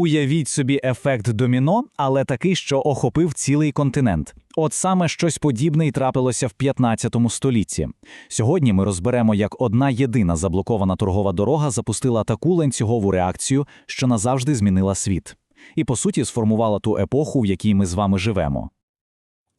Уявіть собі ефект доміно, але такий, що охопив цілий континент. От саме щось подібне й трапилося в 15 столітті. Сьогодні ми розберемо, як одна єдина заблокована торгова дорога запустила таку ланцюгову реакцію, що назавжди змінила світ. І, по суті, сформувала ту епоху, в якій ми з вами живемо.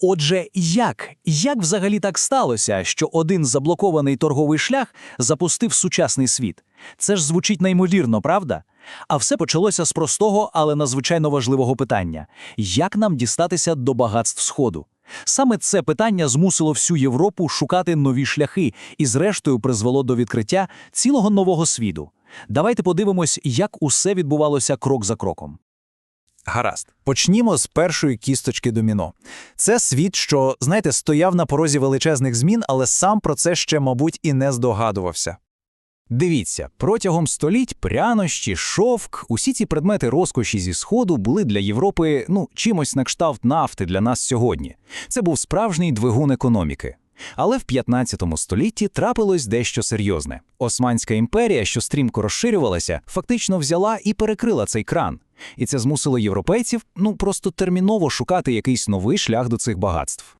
Отже, як? Як взагалі так сталося, що один заблокований торговий шлях запустив сучасний світ? Це ж звучить неймовірно, правда? А все почалося з простого, але надзвичайно важливого питання: як нам дістатися до багатств Сходу? Саме це питання змусило всю Європу шукати нові шляхи і, зрештою, призвело до відкриття цілого нового світу. Давайте подивимось, як усе відбувалося крок за кроком. Гаразд, почнімо з першої кісточки доміно. Це світ, що, знаєте, стояв на порозі величезних змін, але сам про це ще, мабуть, і не здогадувався. Дивіться, протягом століть прянощі, шовк, усі ці предмети розкоші зі сходу були для Європи ну, чимось на кшталт нафти для нас сьогодні. Це був справжній двигун економіки. Але в 15 столітті трапилось дещо серйозне. Османська імперія, що стрімко розширювалася, фактично взяла і перекрила цей кран. І це змусило європейців ну просто терміново шукати якийсь новий шлях до цих багатств.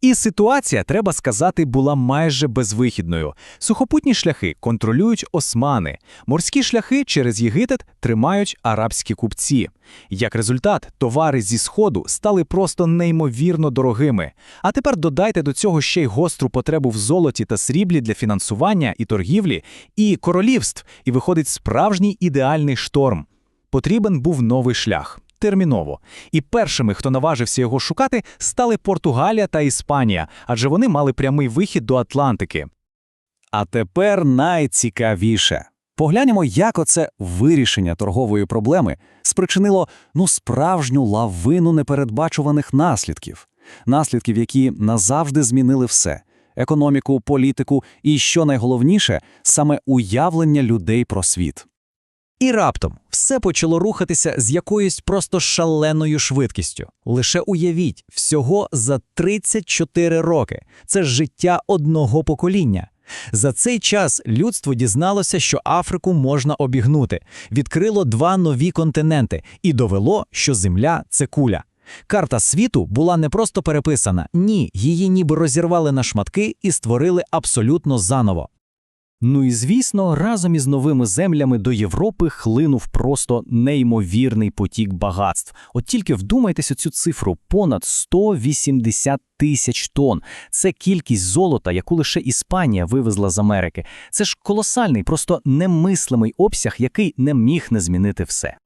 І ситуація, треба сказати, була майже безвихідною. Сухопутні шляхи контролюють османи, морські шляхи через Єгипет тримають арабські купці. Як результат, товари зі сходу стали просто неймовірно дорогими. А тепер додайте до цього ще й гостру потребу в золоті та сріблі для фінансування і торгівлі, і королівств, і виходить справжній ідеальний шторм. Потрібен був новий шлях. Терміново. І першими, хто наважився його шукати, стали Португалія та Іспанія, адже вони мали прямий вихід до Атлантики. А тепер найцікавіше. Погляньмо, як оце вирішення торгової проблеми спричинило ну справжню лавину непередбачуваних наслідків, наслідків, які назавжди змінили все економіку, політику і, що найголовніше, саме уявлення людей про світ. І раптом все почало рухатися з якоюсь просто шаленою швидкістю. Лише уявіть, всього за 34 роки. Це життя одного покоління. За цей час людство дізналося, що Африку можна обігнути, відкрило два нові континенти і довело, що Земля це куля. Карта світу була не просто переписана, ні, її ніби розірвали на шматки і створили абсолютно заново. Ну і звісно, разом із новими землями до Європи хлинув просто неймовірний потік багатств. От тільки вдумайтесь у цю цифру: понад 180 тисяч тонн. Це кількість золота, яку лише Іспанія вивезла з Америки. Це ж колосальний, просто немислимий обсяг, який не міг не змінити все.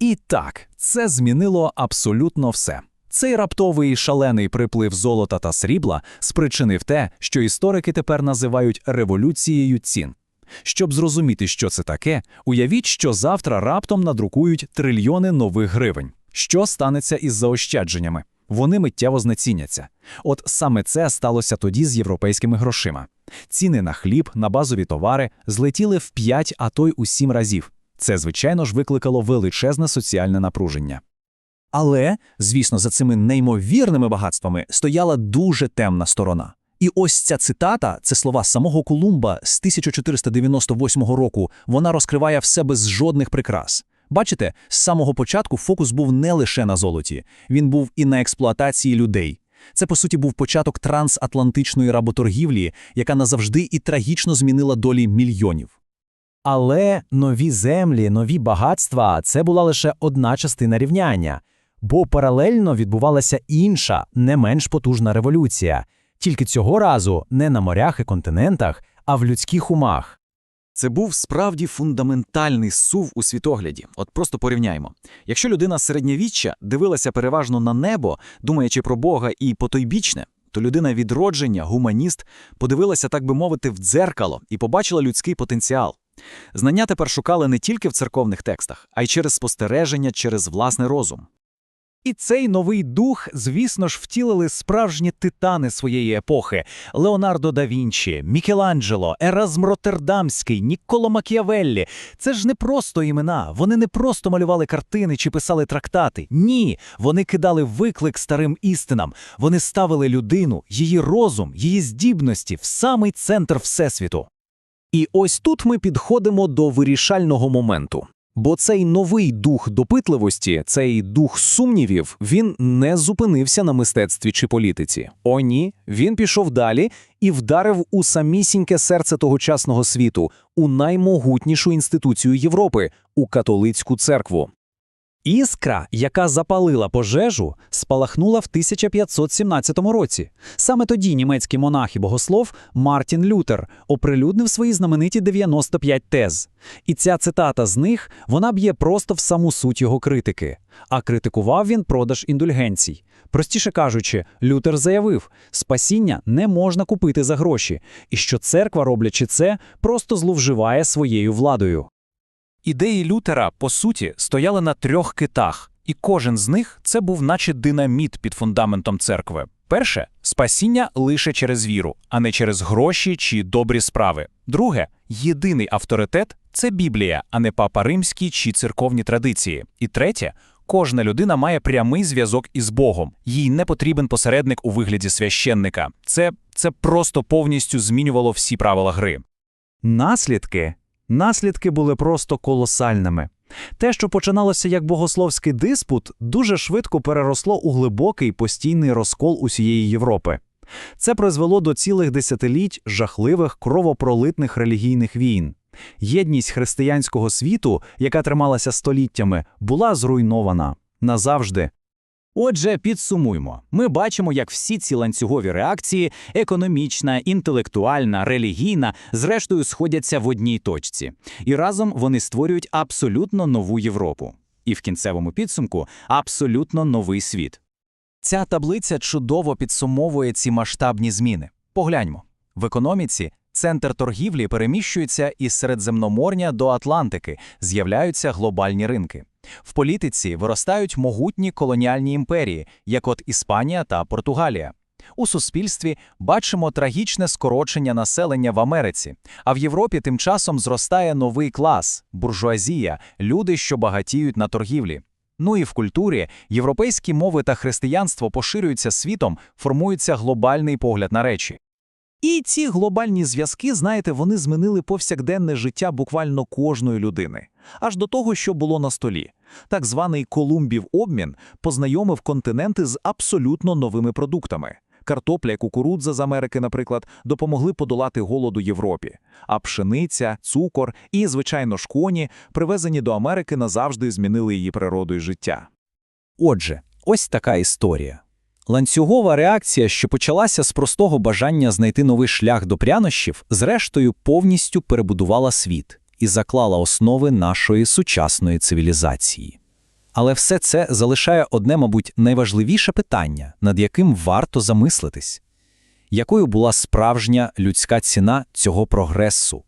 І так, це змінило абсолютно все. Цей раптовий шалений приплив золота та срібла спричинив те, що історики тепер називають революцією цін. Щоб зрозуміти, що це таке, уявіть, що завтра раптом надрукують трильйони нових гривень. Що станеться із заощадженнями? Вони миттєво знеціняться. От саме це сталося тоді з європейськими грошима. Ціни на хліб, на базові товари злетіли в 5, а то й у 7 разів. Це, звичайно ж, викликало величезне соціальне напруження. Але, звісно, за цими неймовірними багатствами стояла дуже темна сторона. І ось ця цитата, це слова самого Колумба з 1498 року, вона розкриває все без жодних прикрас. Бачите, з самого початку фокус був не лише на золоті, він був і на експлуатації людей. Це, по суті, був початок трансатлантичної работоргівлі, яка назавжди і трагічно змінила долі мільйонів. Але нові землі, нові багатства це була лише одна частина рівняння, бо паралельно відбувалася інша, не менш потужна революція, тільки цього разу не на морях і континентах, а в людських умах. Це був справді фундаментальний сув у світогляді. От просто порівняймо. Якщо людина середньовіччя дивилася переважно на небо, думаючи про Бога і потойбічне, то людина відродження, гуманіст, подивилася, так би мовити, в дзеркало і побачила людський потенціал. Знання тепер шукали не тільки в церковних текстах, а й через спостереження, через власний розум. І цей новий дух, звісно ж, втілили справжні титани своєї епохи: Леонардо да Вінчі, Мікеланджело, Еразм Роттердамський, Нікколо Макіавеллі. Це ж не просто імена. Вони не просто малювали картини чи писали трактати. Ні, вони кидали виклик старим істинам. Вони ставили людину, її розум, її здібності в самий центр всесвіту. І ось тут ми підходимо до вирішального моменту. Бо цей новий дух допитливості, цей дух сумнівів, він не зупинився на мистецтві чи політиці. О, ні, він пішов далі і вдарив у самісіньке серце тогочасного світу, у наймогутнішу інституцію Європи, у католицьку церкву. Іскра, яка запалила пожежу, спалахнула в 1517 році. Саме тоді німецький монах і богослов Мартін Лютер оприлюднив свої знамениті 95 тез. І ця цитата з них вона б'є просто в саму суть його критики. А критикував він продаж індульгенцій. Простіше кажучи, Лютер заявив, спасіння не можна купити за гроші, і що церква, роблячи це, просто зловживає своєю владою. Ідеї Лютера, по суті, стояли на трьох китах, і кожен з них це був наче динаміт під фундаментом церкви. Перше спасіння лише через віру, а не через гроші чи добрі справи. Друге єдиний авторитет це Біблія, а не папа римський чи церковні традиції. І третє кожна людина має прямий зв'язок із Богом. Їй не потрібен посередник у вигляді священника. Це, це просто повністю змінювало всі правила гри. Наслідки? Наслідки були просто колосальними. Те, що починалося як богословський диспут, дуже швидко переросло у глибокий постійний розкол усієї Європи. Це призвело до цілих десятиліть жахливих кровопролитних релігійних війн. Єдність християнського світу, яка трималася століттями, була зруйнована назавжди. Отже, підсумуймо. Ми бачимо, як всі ці ланцюгові реакції економічна, інтелектуальна, релігійна, зрештою сходяться в одній точці. І разом вони створюють абсолютно нову Європу. І в кінцевому підсумку абсолютно новий світ. Ця таблиця чудово підсумовує ці масштабні зміни. Погляньмо. В економіці центр торгівлі переміщується із Середземномор'я до Атлантики, з'являються глобальні ринки. В політиці виростають могутні колоніальні імперії, як от Іспанія та Португалія. У суспільстві бачимо трагічне скорочення населення в Америці, а в Європі тим часом зростає новий клас буржуазія, люди, що багатіють на торгівлі. Ну і в культурі європейські мови та християнство поширюються світом, формується глобальний погляд на речі. І ці глобальні зв'язки, знаєте, вони змінили повсякденне життя буквально кожної людини, аж до того, що було на столі. Так званий Колумбів обмін познайомив континенти з абсолютно новими продуктами. Картопля і кукурудза з Америки, наприклад, допомогли подолати голоду Європі. А пшениця, цукор і, звичайно, ж коні, привезені до Америки, назавжди змінили її природу і життя. Отже, ось така історія. Ланцюгова реакція, що почалася з простого бажання знайти новий шлях до прянощів, зрештою повністю перебудувала світ і заклала основи нашої сучасної цивілізації. Але все це залишає одне, мабуть, найважливіше питання, над яким варто замислитись. Якою була справжня людська ціна цього прогресу?